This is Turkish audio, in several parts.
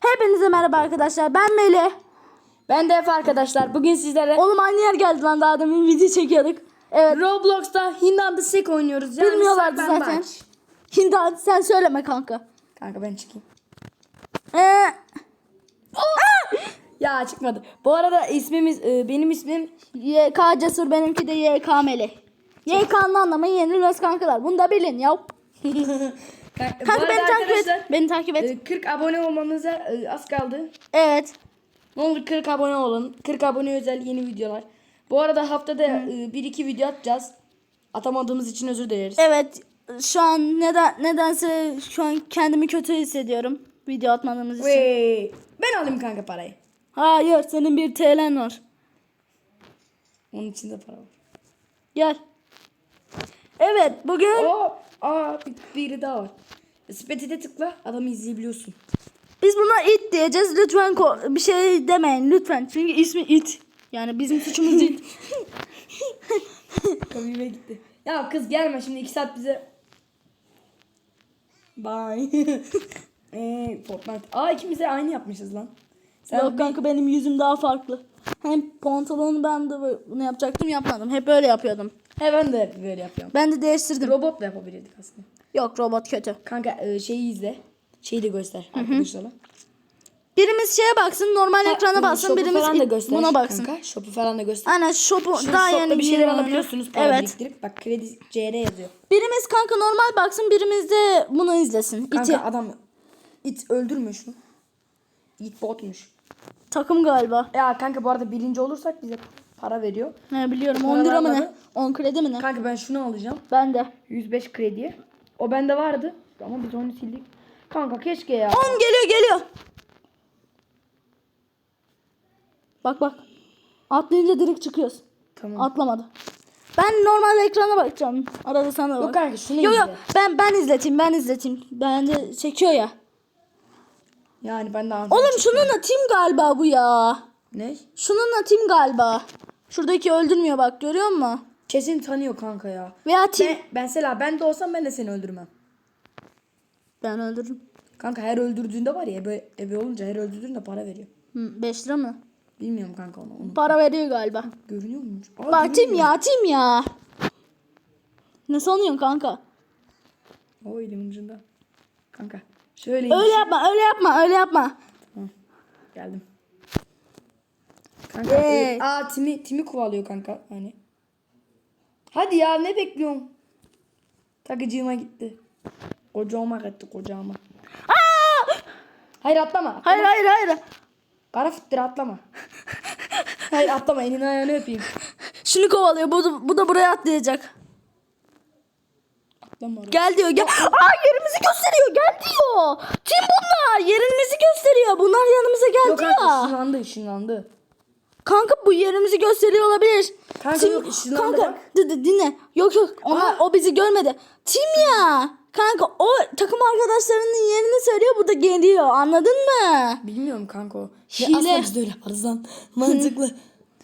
Hepinize merhaba arkadaşlar. Ben Melih. Ben de Efe arkadaşlar. Bugün sizlere Oğlum aynı yer geldi lan daha demin video çekiyorduk. Evet. Roblox'ta Hindan Sek oynuyoruz. Yani Bilmiyorlardı zaten. Şimdi hadi sen söyleme kanka. Kanka ben çıkayım. Ee, Ya çıkmadı. Bu arada ismimiz e, benim ismim YK Cesur benimki de YK Melih. YK'nın anlamı yenilmez kankalar. Bunu da bilin ya. Kanka, Kanka beni takip et. Beni takip et. e, 40 abone olmamıza e, az kaldı. Evet. Ne olur 40 abone olun. 40 abone özel yeni videolar. Bu arada haftada 1-2 video atacağız. Atamadığımız için özür dileriz. Evet. Şu an neden nedense şu an kendimi kötü hissediyorum. Video atmadığımız için. Vey. Ben alayım kanka parayı. Hayır senin bir TL'n var. Onun içinde para var. Gel. Evet bugün Oo, aa bir, biri daha var. Spetide tıkla adamı izleyebiliyorsun. biz buna it diyeceğiz. Lütfen bir şey demeyin lütfen. Çünkü ismi it. Yani bizim suçumuz değil. Kavive gitti. Ya kız gelme şimdi 2 saat bize. Bye. Eee Fortnite. Aa ikimiz de aynı yapmışız lan. Sen Yok kanka benim yüzüm daha farklı. Hem pantolonu ben de bunu yapacaktım yapmadım. Hep öyle yapıyordum. He ben de hep böyle yapıyorum. Ben de değiştirdim. Robot da yapabilirdik aslında. Yok robot kötü. Kanka e, şeyi izle. Şeyi de göster arkadaşlara. Birimiz şeye baksın normal ekrana baksın. Shop'u Birimiz falan da göster. buna baksın. Kanka shop'u falan da göster. Aynen shop'u Şu daha shop'ta yeni bir şeyler alabiliyorsunuz para Evet. biriktirip. Bak kredi CR yazıyor. Birimiz kanka normal baksın. Birimiz de bunu izlesin. Kanka İti. adam it öldürmüş mü? It botmuş. Takım galiba. Ya kanka bu arada birinci olursak bize para veriyor. Ne biliyorum 10 lira mı ne? Paralar 10 kredi mi ne? Kanka ben şunu alacağım. Ben de. 105 krediye. O bende vardı. Ama biz onu sildik. Kanka keşke ya. 10 geliyor geliyor. Bak bak. Atlayınca direkt çıkıyoruz. Tamam. Atlamadı. Ben normal ekrana bakacağım. Arada sana bak. Yok kanka şunu Yok izle. yok ben ben izleteyim ben izleteyim. Ben de çekiyor ya. Yani ben de Oğlum şununla tim galiba bu ya. Ne? Şununla tim galiba. Şuradaki öldürmüyor bak görüyor musun? Kesin tanıyor kanka ya. Veya tim. Ben, ben mesela ben de olsam ben de seni öldürmem. Ben öldürürüm. Kanka her öldürdüğünde var ya ebe, ebe olunca her öldürdüğünde para veriyor. 5 lira mı? Bilmiyorum kanka onu. onu. Para veriyor galiba. Görünüyor muymuş? Aa, Bak görünmüyor. ya tim ya. Ne sanıyorsun kanka? O elimin ucunda. Kanka. Şöyle Öyle yapma öyle yapma öyle yapma. geldim. Kanka. Ee. e, aa Timi, Timi kovalıyor kanka. Hani. Hadi ya ne bekliyorsun? Takıcığıma gitti. Kocağıma gitti kocağıma. Hayır atlama. Hayır hayır hayır. Kara fıttır atlama. Hayır atlama elini ayağını öpeyim. Şunu kovalıyor. Bu da, bu da buraya atlayacak. Atlama oraya. Gel diyor. Gel. Aa yerimizi gösteriyor. Gel diyor. Kim bunlar? Yerimizi gösteriyor. Bunlar yanımıza geldi Yok ya. ışınlandı ışınlandı. Kanka bu yerimizi gösteriyor olabilir. Kanka Tim, yok, ışınlandı kanka, bak. d- d- dinle. Yok yok. Onlar, o bizi görmedi. Tim ya. Kanka o takım arkadaşlarının yerini söylüyor. Bu da geliyor. Anladın mı? Bilmiyorum kanka o. Hile. Ya aslında biz de öyle yaparız lan. Mantıklı.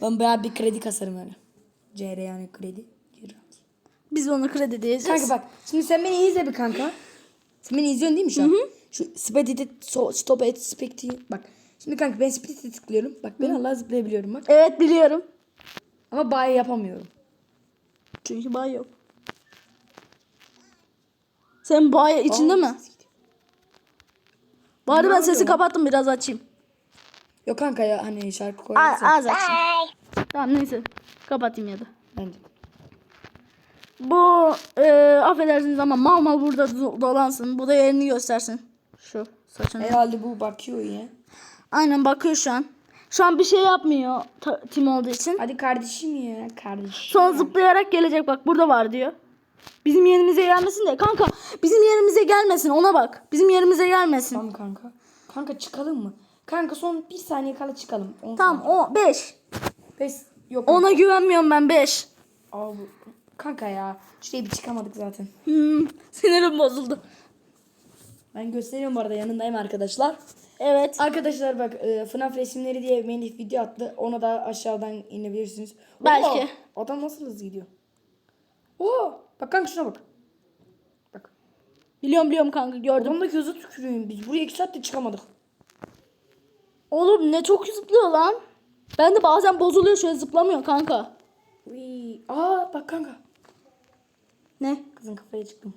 ben bayağı bir kredi kasarım öyle. CR yani kredi. Biz ona kredi diyeceğiz. Kanka bak şimdi sen beni izle bir kanka. Sen beni izliyorsun değil mi şu an? Şu Spedit'i so, stop et spekti. Bak şimdi kanka ben Spedit'e tıklıyorum. Bak ben Allah zıplayabiliyorum bak. Evet biliyorum. Ama bay yapamıyorum. Çünkü bay yok. Sen bay içinde Aa, mi? Bari ben sesi kapattım biraz açayım. Yok kanka ya hani şarkı A- koyarsan. az açayım. Tamam neyse. Kapatayım ya da. Bence. Bu e, affedersiniz ama mal mal burada do- dolansın. Bu da yerini göstersin. Şu saçını. Herhalde bu bakıyor ya. Aynen bakıyor şu an. Şu an bir şey yapmıyor tim olduğu için. Hadi kardeşim ya kardeşim. Sonra zıplayarak gelecek bak burada var diyor. Bizim yerimize gelmesin de kanka bizim yerimize gelmesin ona bak. Bizim yerimize gelmesin. Tamam kanka. Kanka çıkalım mı? Kanka son bir saniye kala çıkalım. On Tamam o 5. saniye. Beş. Yok. Ona güvenmiyorum ben 5. Aa, bu- Kanka ya. Şuraya bir çıkamadık zaten. Hmm, sinirim bozuldu. Ben gösteriyorum bu arada yanındayım arkadaşlar. Evet. Arkadaşlar bak e, FNAF resimleri diye Melih video attı. Ona da aşağıdan inebilirsiniz. Belki. Oo, adam nasıl hızlı gidiyor? Oo, bak kanka şuna bak. Bak. Biliyorum biliyorum kanka gördüm. Adamdaki hızı tükürüyorum. Biz buraya iki saatte çıkamadık. Oğlum ne çok zıplıyor lan. Ben de bazen bozuluyor şöyle zıplamıyor kanka. Uy. Aa bak kanka. Ne? Kızın kafaya çıktım.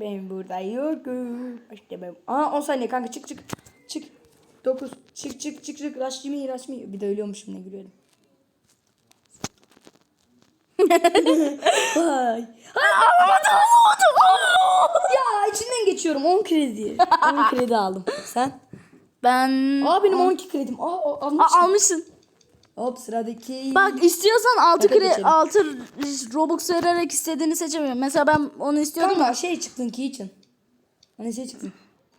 Ben burada yokum. İşte ben. Aa 10 saniye kanka çık çık. Çık. 9. Çık çık çık çık. Rush me rush me. Bir de ölüyormuşum ne gülüyorum. Vay. ya içinden geçiyorum 10 kredi. 10 kredi aldım. Sen? Ben Aa benim 12 kredim. Aa, o- Aa, almışım. almışsın. Hop sıradaki. Bak istiyorsan 6 Hadi kre geçelim. 6 Robux vererek istediğini seçemiyorum. Mesela ben onu istiyordum. Kanka şey çıktın ki için. Hani şey çıktın.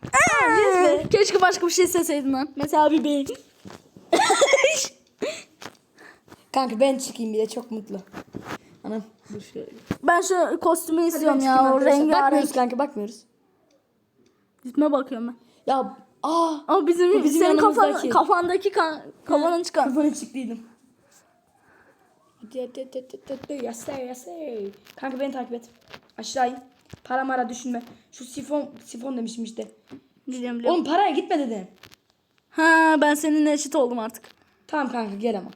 Aa, Keşke başka bir şey seçseydin lan. Mesela bir beyin. Kanka ben çıkayım bir de çok mutlu. Anam dur şöyle. Ben şu kostümü istiyorum ya. O rengarenk. Bakmıyoruz kanka bakmıyoruz. Gitme bakıyorum ben. Ya aa Ama bizim, Bu bizim senin kafan, yanımızdaki. kafandaki kan, kafanın çıkan. kafana çıktıydım. Yasay yasay. Kanka beni takip et. Aşağı in. Para mara düşünme. Şu sifon sifon demişim işte. Biliyorum biliyorum. Oğlum paraya gitme dedim. Ha ben seninle eşit oldum artık. Tamam kanka gel ama.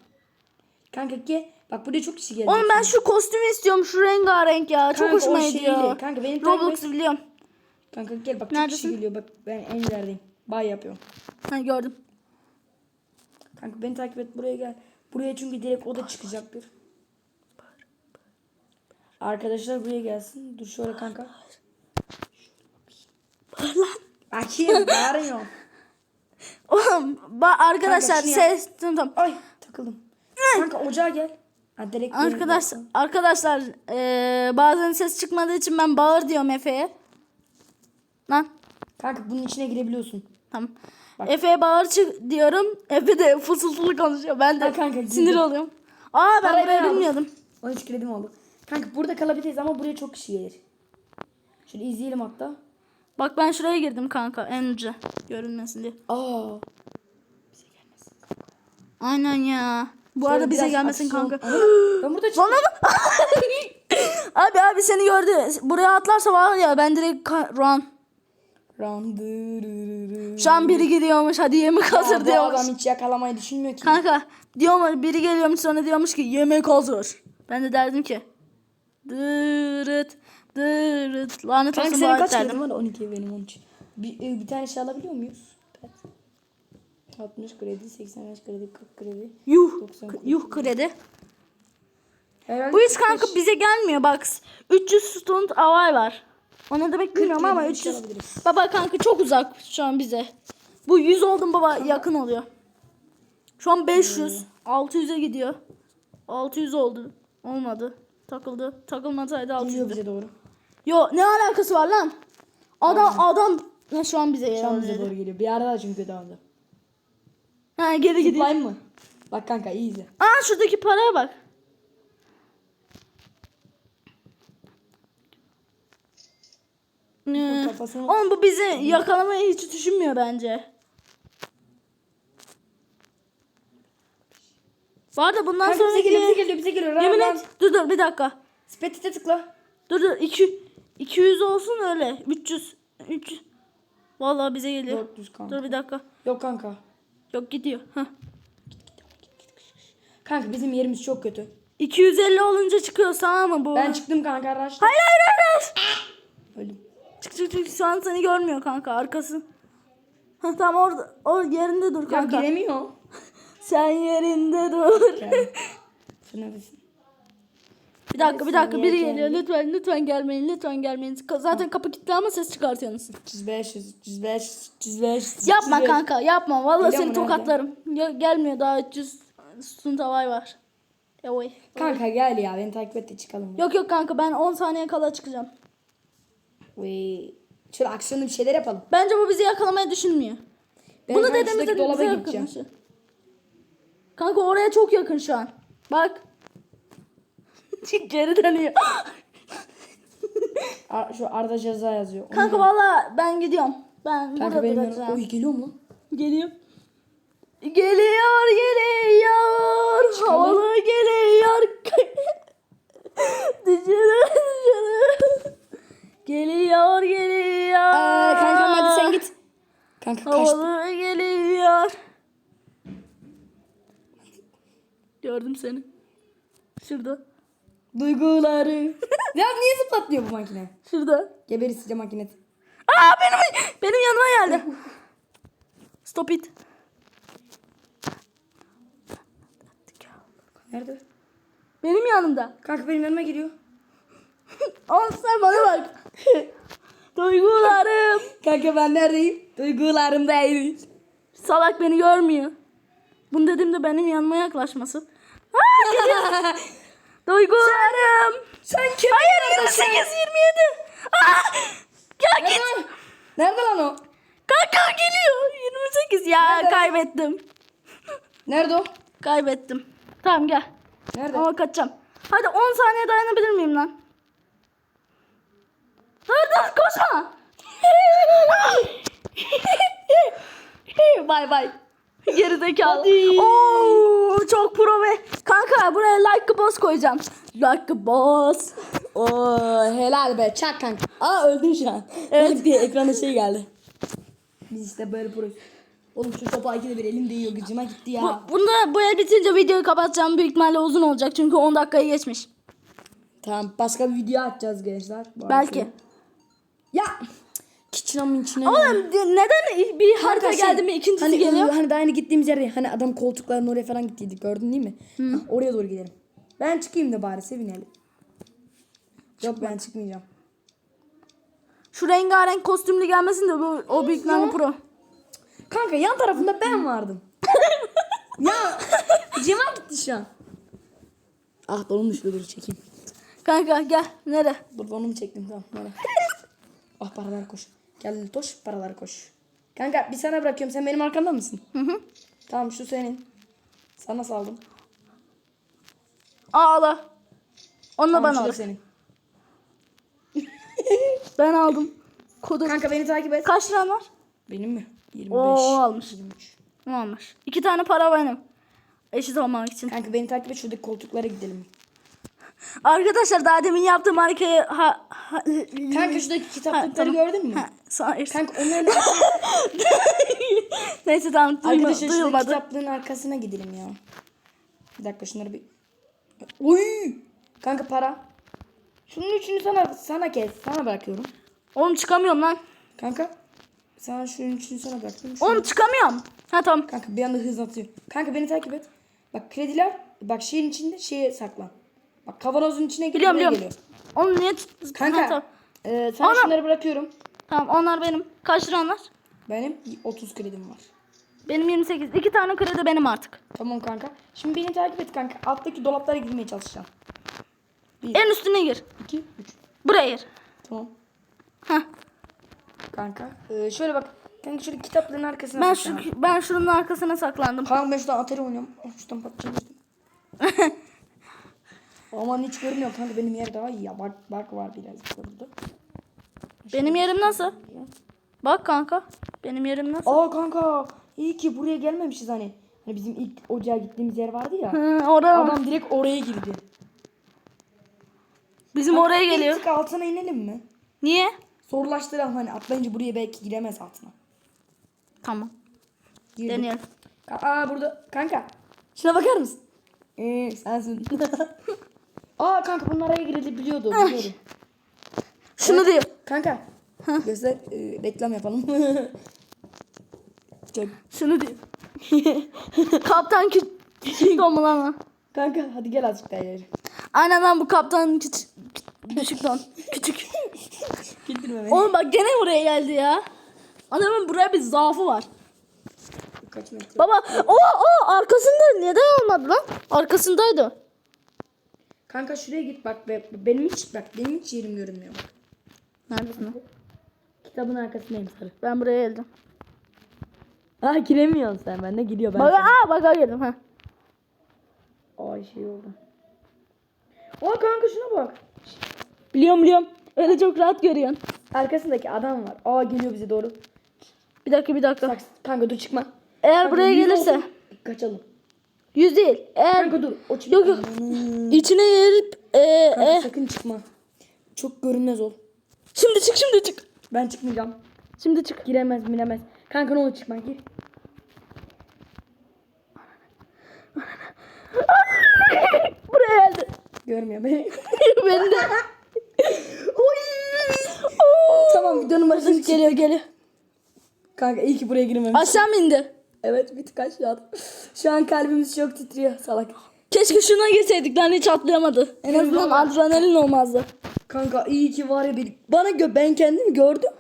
Kanka gel. Bak buraya çok kişi gelecek. Oğlum ben şu kostümü istiyorum. Şu rengarenk ya. Çok Kanka, hoşuma o gidiyor. Kanka beni takip Roblox'u biliyorum. Kanka gel bak çok Neredesin? kişi geliyor. Bak ben en ilerideyim. Bay yapıyorum. Ha gördüm. Kanka beni takip et buraya gel. Buraya çünkü direkt o da çıkacaktır. Arkadaşlar buraya gelsin. Dur şöyle kanka. Bakayım bağırıyor. Oğlum ba- arkadaşlar Kanka, yap. ses tamam, tamam. Ay takıldım. Kanka ocağa gel. Ha, direkt Arkadaş arkadaşlar eee, bazen ses çıkmadığı için ben bağır diyorum Efe'ye. Lan Kanka bunun içine girebiliyorsun. Tamam. Efe'ye bağır çık diyorum. Efe de fısıltılı konuşuyor. Ben de kanka, sinir girdim. oluyorum. Aa ben Parayı burayı bilmiyordum. 13 kredim oldu. Kanka burada kalabiliriz ama buraya çok kişi gelir. Şöyle izleyelim hatta. Bak ben şuraya girdim kanka en uca görünmesin diye. Aa. Aynen ya. Bu Şöyle arada bize gelmesin aksiyon- kanka. Ben burada çıktım. Abi abi seni gördü. Buraya atlarsa var ya ben direkt run. Ram dırırırı. Şu an biri gidiyormuş hadi yemek hazır bu diyormuş. adam hiç yakalamayı düşünmüyor ki. Kanka diyor biri geliyormuş sonra diyormuş ki yemek hazır. Ben de derdim ki dırıt dırıt lanet Kanka olsun senin bu kaç derdim. kredin var? 12 benim 13. Bir, e, bir tane şey alabiliyor muyuz? Evet. 60 kredi, 85 kredi, 40 kredi. Yuh 90 k- kredi. yuh kredi. Herhalde Bu hiç 45. kanka bize gelmiyor bak 300 stund avay var. O ne demek bilmiyorum ama kredi bir şey 300. alabiliriz. Baba kanka çok uzak şu an bize. Bu 100 oldum baba yakın oluyor. Şu an 500. 600'e gidiyor. 600 oldu. Olmadı. Takıldı. Takılmasaydı Geliyor 600'dü. bize doğru. Yo ne alakası var lan? Adam adam ne şu an bize Şu an bize doğru geliyor. Bir ara da çünkü dağıldı. Ha geri gidiyor. Zıplayayım mı? Bak kanka iyi izle. Aa şuradaki paraya bak. Ne? kafasını- Oğlum bu bizi yakalamayı hiç düşünmüyor bence. Var da bundan Kanka sonra bize geliyor, bize geliyor, bize geliyor. Yemin et. Dur dur bir dakika. Spetite tıkla. Dur dur 2 200 olsun öyle. 300 300. Vallahi bize geliyor. 400 kanka. Dur bir dakika. Yok kanka. Yok gidiyor. Heh. Kanka bizim yerimiz çok kötü. 250 olunca çıkıyor tamam mı bu? Ben çıktım kanka araçta. Hayır hayır hayır. hayır. Öldüm. Çık çık çık şu an seni görmüyor kanka arkası. Ha tamam orada o yerinde dur Ya kanka. giremiyor. Sen yerinde dur. Sen neredesin? bir dakika bir dakika biri geliyor. Lütfen lütfen gelmeyin lütfen gelmeyin. Ka- Zaten kapı kilitli ama ses çıkartıyorsunuz. 305, 305, 305. Yapma 305. kanka yapma. Vallahi Geliyor seni mu, nerede? tokatlarım. Ya, gelmiyor daha 300 sütun tavay var. Ya oy. Kanka gel ya beni takip et de çıkalım. Yok yok kanka ben 10 saniye kala çıkacağım. Vay. Şöyle aksiyonlu bir şeyler yapalım. Bence bu bizi yakalamayı düşünmüyor. Ben Bunu kanka dediğimizde şuradaki de dolaba gideceğim. Kanka oraya çok yakın şu an. Bak. Geri dönüyor. Ar- şu Arda ceza yazıyor. Onu Kanka valla ben gidiyorum. Ben Kanka burada benim duracağım. Oy geliyor mu lan? Geliyor. Geliyor geliyor. Havalı geliyor. dışarı dışarı. Geliyor geliyor. Aa, kankam hadi sen git. Kanka kaçtı. Havalı geliyor. Gördüm seni. Şurada. Duyguları. ya niye zıplatlıyor bu makine? Şurada. Geberi size makinesi. Aa benim benim yanıma geldi. Stop it. Nerede? Benim yanımda. Kanka benim yanıma geliyor. Oğlum sen bana bak. Duygularım. Kanka ben neredeyim? Duygularımdayım. Salak beni görmüyor. Bunu dediğimde benim yanıma yaklaşması. Aa, geliyor. Duygularım. Sen kim? Hayır 28 27. Aa! Ya git. Nerede? Nerede lan o? Kanka geliyor. 28 ya Nerede? kaybettim. Nerede o? Kaybettim. Tamam gel. Nerede? Ama kaçacağım. Hadi 10 saniye dayanabilir miyim lan? Dur dur koşma. bay bay. Gerizekalı. Hadi. Oo, çok pro ve kanka buraya like boss koyacağım. Like boss. Oo helal be çak kanka. Aa öldün şu an. Evet diye ekrana şey geldi. Biz işte böyle proyuz. Oğlum şu topa ikide bir elim değiyor gıcıma gitti ya. Bu, bunda bu el bitince videoyu kapatacağım. Büyük ihtimalle uzun olacak çünkü 10 dakikayı geçmiş. Tamam başka bir video atacağız gençler. Belki. Ya kiçinamın içine. Oğlum de- neden bir harita Kanka şey, geldi mi ikincisi hani, geliyor? Hani daha yeni gittiğimiz yerde hani adam koltukların oraya falan gittiydik gördün değil mi? Ha, oraya doğru gidelim. Ben çıkayım da bari sevinelim. Yok ben çıkmayacağım. Şu rengarenk kostümlü gelmesin de bu, o büyük ihtimalle pro. Kanka yan tarafında ben vardım. ya cima gitti şu an. Ah dolmuş dur çekeyim. Kanka gel. Nere? Dur onu mu çektim tamam. Nereye? Ah paralar koş. Gel Toş paralar koş. Kanka bir sana bırakıyorum sen benim arkamda mısın? Hı hı. Tamam şu senin. Sana saldım. Ağla. Onunla Tamam, da aldım. senin. Ben aldım. Kodu. Kanka beni takip et. Kaç liran var? Benim mi? 25. Oo, almış. 23. Ne olmuş? İki tane para benim. Eşit olmak için. Kanka beni takip et şuradaki koltuklara gidelim. Arkadaşlar daha demin yaptığım harikayı ha, ha, Kanka şuradaki kitaplıkları tamam. gördün mü? Ha, hayır. Kanka onların Neyse tamam duyma, Arkadaşlar duyulmadı. kitaplığın arkasına gidelim ya. Bir dakika şunları bir... Oy! Kanka para. Şunun üçünü sana sana kes. Sana bırakıyorum. Oğlum çıkamıyorum lan. Kanka. Sana şunun üçünü sana bırakıyorum. Şunu- Oğlum çıkamıyorum. Ha tamam. Kanka bir anda hız atıyor. Kanka beni takip et. Bak krediler bak şeyin içinde şeye saklan. Bak kavanozun içine gir, Biliyorum biliyorum. geliyor. Oğlum niye tut- Kanka Ha, tamam. e, sana Ana! şunları bırakıyorum. tamam onlar benim. Kaç liran var? Benim 30 kredim var. Benim 28. İki tane kredi benim artık. Tamam kanka. Şimdi beni takip et kanka. Alttaki dolaplara girmeye çalışacağım. En üstüne gir. 2 3. Buraya gir. Tamam. Heh. Kanka. Ee, şöyle bak. Kanka şöyle kitapların arkasına Ben saklan. şu ben şunun arkasına saklandım. Kanka ben şuradan Atari oynuyorum. Şuradan patlayacağım. Aman hiç görmüyor kanka benim yer daha iyi ya. Bak bak var biraz burada. Benim yerim nasıl? Bak kanka. Benim yerim nasıl? Aa kanka iyi ki buraya gelmemişiz hani. Hani bizim ilk ocağa gittiğimiz yer vardı ya. Hı, oraya. Adam direkt oraya girdi. Bizim oraya Bir geliyor. tık altına inelim mi? Niye? Zorlaştıralım hani atlayınca buraya belki giremez altına. Tamam. Girdik. Deneyelim. Aa burada kanka. Şuna bakar mısın? Ee, sensin. Aa kanka bunun araya girebiliyordu biliyorum. Şunu diyor. Kanka. Göster e, reklam yapalım. Çok. Şunu diyor. Kaptan küçük. Küçük don lan? Kanka hadi gel azıcık daha ileri. Aynen lan bu kaptan küçük. Düşük don. Küçük. Gittirme beni. Oğlum bak gene buraya geldi ya. Adamın buraya bir zaafı var. Kaç metre? Baba o o arkasında neden olmadı lan? Arkasındaydı. Kanka şuraya git bak be, benim hiç bak benim hiç yerim görünmüyor bak. Neredesin? Kitabın arkasındayım sarı. Ben buraya geldim. Aa giremiyorsun sen ben de gidiyor ben. Bak aa bak geldim ha. Ay şey oldu. Aa kanka şuna bak. Biliyorum biliyorum. Öyle çok rahat görüyorsun. Arkasındaki adam var. Aa geliyor bize doğru. Bir dakika bir dakika. Bak kanka dur çıkma. Eğer Kanka, buraya gelirse. olsun, Kaçalım. Yüz değil. Eğer Kanka dur. O. Yok yok. İçine yerip e, Kanka e. sakın çıkma. Çok görünmez ol. Şimdi çık şimdi çık. Ben çıkmayacağım. Şimdi çık. Giremez giremez. Kanka ne olur çıkma gir. Buraya geldi. Görmüyor beni. Beni de. tamam videonun başına. Geliyor geliyor. Kanka iyi ki buraya girmemiş. Aşağı mı indi? Evet bir tık aşağıda. Şu an kalbimiz çok titriyor salak. Keşke şuna girseydik lan hiç atlayamadı. En azından adrenalin olmazdı. Kanka iyi ki var ya beni. Bana gö ben kendimi gördüm.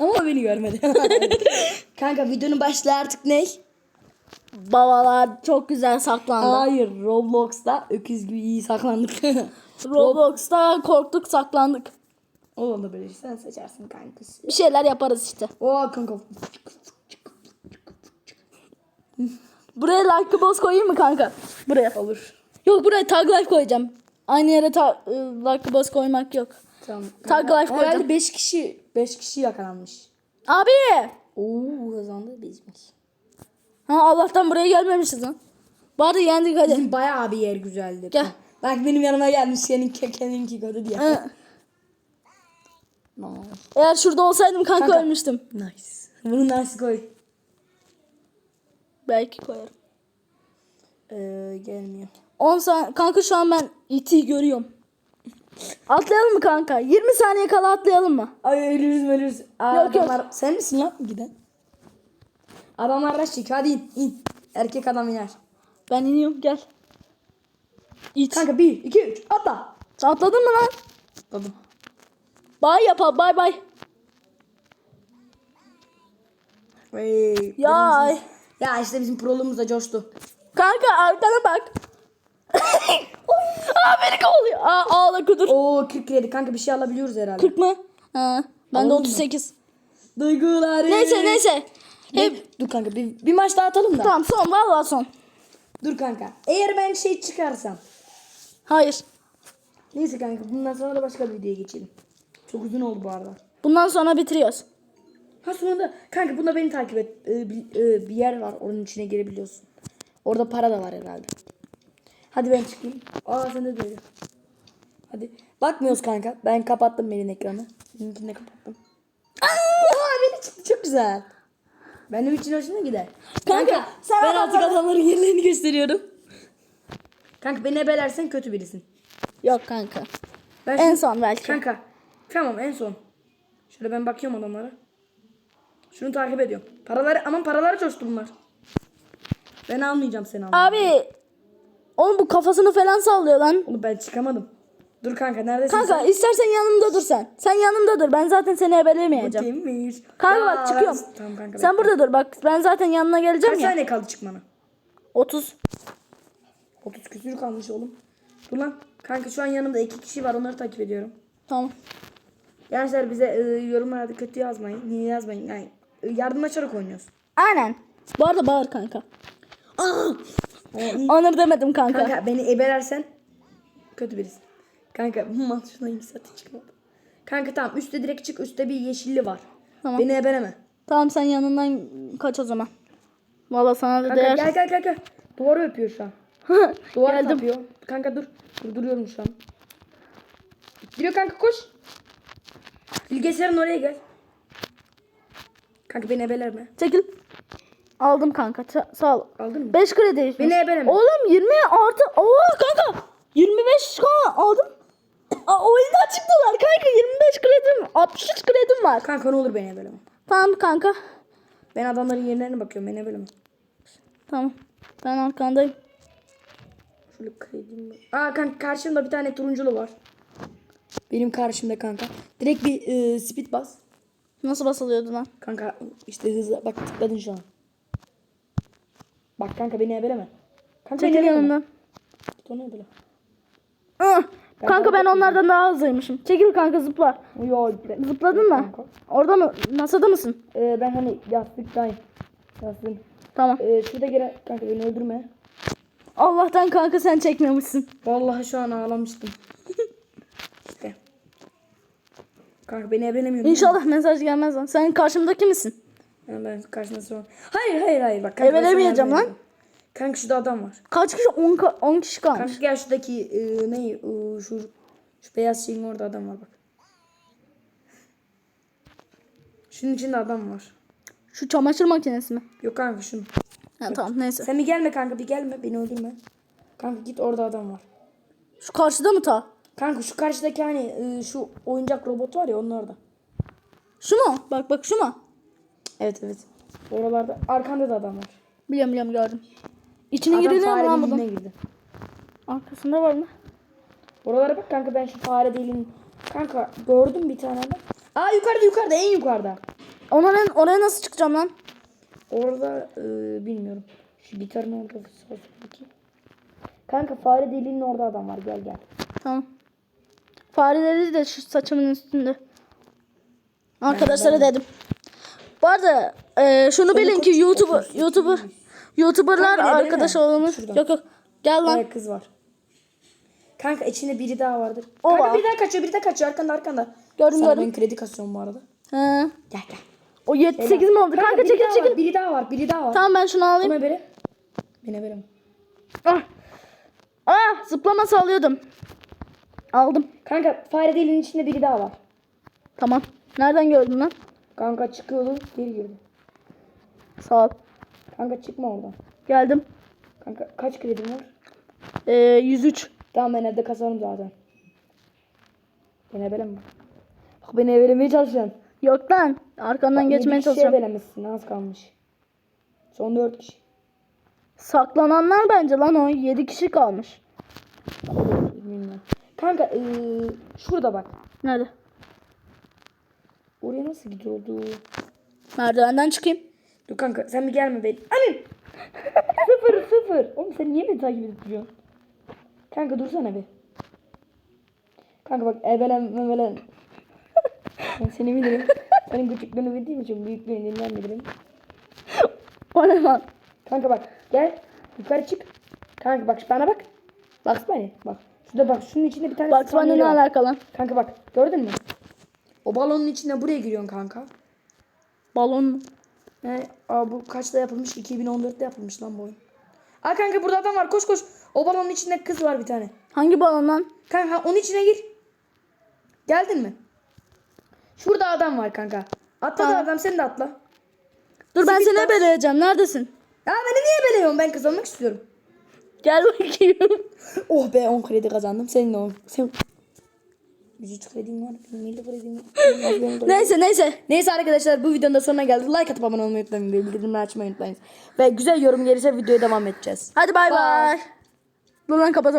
Ama beni görmedi. Kanka videonun başlığı artık ne? Babalar çok güzel saklandı. Hayır Roblox'ta öküz gibi iyi saklandık. Roblox'ta korktuk saklandık. Oğlum da böyle sen seçersin kankası. Bir şeyler yaparız işte. Oo kanka. Buraya like boss koyayım mı kanka? Buraya. Olur. Yok buraya tag life koyacağım. Aynı yere ta, e, like boss koymak yok. Tamam. Tag life koyacağım. 5 kişi 5 kişi yakalanmış. Abi. Oo kazandı bizmiş. Ha Allah'tan buraya gelmemişiz lan. Bari yendik hadi. Bizim bayağı bir yer güzeldi. Gel. Bak benim yanıma gelmiş senin kendinki kötü diye. Nice. Eğer şurada olsaydım kanka, Kanka. ölmüştüm. Nice. Bunu nasıl koy? Belki koyarım. Ee, gelmiyor. 10 saniye. Kanka şu an ben iti görüyorum. Atlayalım mı kanka? 20 saniye kala atlayalım mı? Ay ölürüz ölürüz. Aa, Yok, yok. adamlar... Sen misin lan giden? Adamlar rush çekiyor hadi in in. Erkek adam iner. Ben iniyorum gel. İt. Kanka 1 2 3 atla. Atladın mı lan? Atladım. Bay yapalım bay bay. Hey, Ya ay. Ya işte bizim proluğumuz da coştu. Kanka arkana bak. Aa beni kovalıyor. Aa ağla kudur. Oo 40 kredi kanka bir şey alabiliyoruz herhalde. 40 mı? Ha. Ben de Alalım mı? 38. Duyguları. Neyse neyse. Hep Dur kanka bir, bir maç daha atalım da. tamam son vallahi son. Dur kanka. Eğer ben şey çıkarsam. Hayır. Neyse kanka bundan sonra da başka bir videoya geçelim. Çok uzun oldu bu arada. Bundan sonra bitiriyoruz. Ha sonunda kanka bunda beni takip et. Ee, bir, e, bir yer var onun içine girebiliyorsun. Orada para da var herhalde. Hadi ben çıkayım. Aa sen de böyle. Hadi. Bakmıyoruz kanka. Ben kapattım benim ekranı. Seninkini de kapattım. Aa beni çıktı çok güzel. Benim için hoşuna gider. Kanka, sen ben artık adamların yerlerini gösteriyorum. Kanka beni ebelersen kötü birisin. Yok kanka. Ben En şimdi- son belki. Kanka. Tamam en son. Şöyle ben bakıyorum adamlara. Şunu takip ediyorum. Paraları aman paraları coştu bunlar. Ben almayacağım seni almayacağım. Abi. Oğlum bu kafasını falan sallıyor lan. Oğlum ben çıkamadım. Dur kanka neredesin Kanka istersen yanımda dur sen. Sen yanımda dur. Ben zaten seni sen? ebelemeyeceğim. Kimmiş? Kanka Ya bak çıkıyorum. Tamam kanka. Sen burada dur bak. Ben zaten yanına geleceğim Kaç ya. saniye kaldı çıkmana? 30. 30 küsür kalmış oğlum. Dur lan. Kanka şu an yanımda iki kişi var onları takip ediyorum. Tamam. Gençler bize e, yorumlarda kötü yazmayın. Niye yazmayın? Yani e, yardım açarak oynuyoruz. Aynen. Bu arada bağır kanka. Aa. Onur demedim kanka. Kanka beni ebelersen kötü birisin. Kanka mal şuna iki saate çıkmadı. Kanka tamam üstte direkt çık üstte bir yeşilli var. Tamam. Beni ebeleme. Tamam sen yanından kaç o zaman. Valla sana da Kanka değer. gel gel gel gel. Duvarı öpüyor şu an. Duvarı Geldim. yapıyor. Kanka dur. Dur duruyorum şu an. Giriyor kanka koş. Bilgisayarın oraya gel. Kanka beni ebelerme. Çekil. Aldım kanka. Ça- sağ ol. Aldın mı? 5 kredi. Beni ebeleme. Oğlum 20 artı. Oo kanka. 25 kan aldım. Aa, oyundan çıktılar kanka 25 kredim 63 kredim var. Kanka ne olur beni ebeleme. Tamam kanka. Ben adamların yerlerine bakıyorum beni ebeleme. Tamam. Ben arkandayım. Şöyle kredim. Aa kanka karşımda bir tane turunculu var. Benim karşımda kanka. Direkt bir e, speed bas. Nasıl basılıyordu lan? Kanka işte hızlı bak tıkladın şu an. Bak kanka beni ebeleme. Kanka Çekil yanımdan. Onu ebele. Kanka ben onlardan daha hızlıymışım. Çekil kanka zıpla. Yo, ben, Zıpladın mı? Kanka. Orada mı? Masada mısın? Ee, ben hani yastıktayım. Yastığım. Tamam. Ee, şurada gene kanka beni öldürme. Allah'tan kanka sen çekmemişsin. Vallahi şu an ağlamıştım. işte. Kanka beni ebelemiyorum. İnşallah mesaj gelmez lan. Sen karşımdaki misin? Yani ben karşına sonra. Hayır hayır hayır bak. kanka, ben Ebelemeyeceğim sana lan. edeyim. Kanka şurada adam var. Kaç kişi? 10 ka- 10 kişi kalmış. Kanka gel şuradaki e, ne e, şu şu beyaz şeyin orada adam var bak. Şunun içinde adam var. Şu çamaşır makinesi mi? Yok kanka şunu. Ha tamam neyse. Sen bir gelme kanka bir gelme beni öldürme. Kanka git orada adam var. Şu karşıda mı ta? Kanka şu karşıdaki hani ıı, şu oyuncak robot var ya onun orada. Şu mu? Bak bak şu mu? Evet evet. Oralarda arkanda da adam var. Biliyorum biliyorum gördüm. İçine Adam mu fare lan bunun? girdi. Arkasında var mı? Oralara bak kanka ben şu fare deliğini. Kanka gördüm bir tane adam. Aa yukarıda yukarıda en yukarıda. Oraya, oraya nasıl çıkacağım lan? Orada ıı, bilmiyorum. Şu gitarın orada. Kanka fare deliğinin orada adam var gel gel. Tamam. Fareleri de şu saçımın üstünde. Arkadaşlara dedim. Bu arada e, şunu bilin ki YouTuber, YouTuber, YouTuber'lar Kanka, arkadaş. Şuradan. Yok yok. Gel lan. Evet kız var. Kanka içinde biri daha vardır. O kanka var. biri daha kaçıyor biri daha kaçıyor arkanda arkanda. Gördüm, Sana gördüm. ben kredi kasıyorum bu arada. He. Gel gel. O 78 mi oldu? Kanka, biri çekil çekil. Var, biri daha var biri daha var. Tamam ben şunu alayım. Ona biri. Bana verim. Ah. Ah zıplama sağlıyordum. Aldım. Kanka fare deliğinin içinde biri daha var. Tamam. Nereden gördün lan? Kanka çıkıyordu geri girdi. Sağ ol. Kanka çıkma oradan. Geldim. Kanka kaç kredim var? Ee, 103. Tamam ben evde kasarım zaten. Ben ebelem bak. Bak beni ebelemeye çalışıyorsun. Yok lan. Arkandan geçmeye Yedi kişi çalışacağım. ebelemişsin az kalmış. Son dört kişi. Saklananlar bence lan o. 7 kişi kalmış. Bilmiyorum. Kanka eee, şurada bak. Nerede? Oraya nasıl gidiyordu? Merdivenden çıkayım. Dur kanka sen bir gelme benim. Anam! sıfır sıfır. Oğlum sen niye beni takip edip duruyorsun? Kanka dursana bir. Kanka bak ebelen mebelen. ben seni bilirim. Senin küçüklüğünü bildiğim için büyüklüğünü bilirim. O ne lan? Kanka bak gel yukarı çık. Kanka bak bana bak. Bak bana bak. Şurada bak şunun içinde bir tane Bak bana ne var. alaka lan? Kanka bak gördün mü? O balonun içine buraya giriyorsun kanka. Balon mu? He, aa, bu kaçta yapılmış? 2014'te yapılmış lan bu oyun. Aa kanka burada adam var koş koş. O balonun içinde kız var bir tane. Hangi balon lan? Kanka onun içine gir. Geldin mi? Şurada adam var kanka. Atladı Tamam. adam sen de atla. Dur ben seni bak. ebeleyeceğim. Neredesin? Ya beni niye beliyorsun? Ben kazanmak istiyorum. Gel bakayım. Oh be 10 kredi kazandım. Senin de 10. Sen... 103 kredin var. Benim 50 kredim var. neyse neyse. Neyse arkadaşlar bu videonun da sonuna geldik. Like atıp abone olmayı unutmayın. Bildirimleri açmayı unutmayın. Ve güzel yorum gelirse videoya devam edeceğiz. Hadi bay bay. Lan kapat.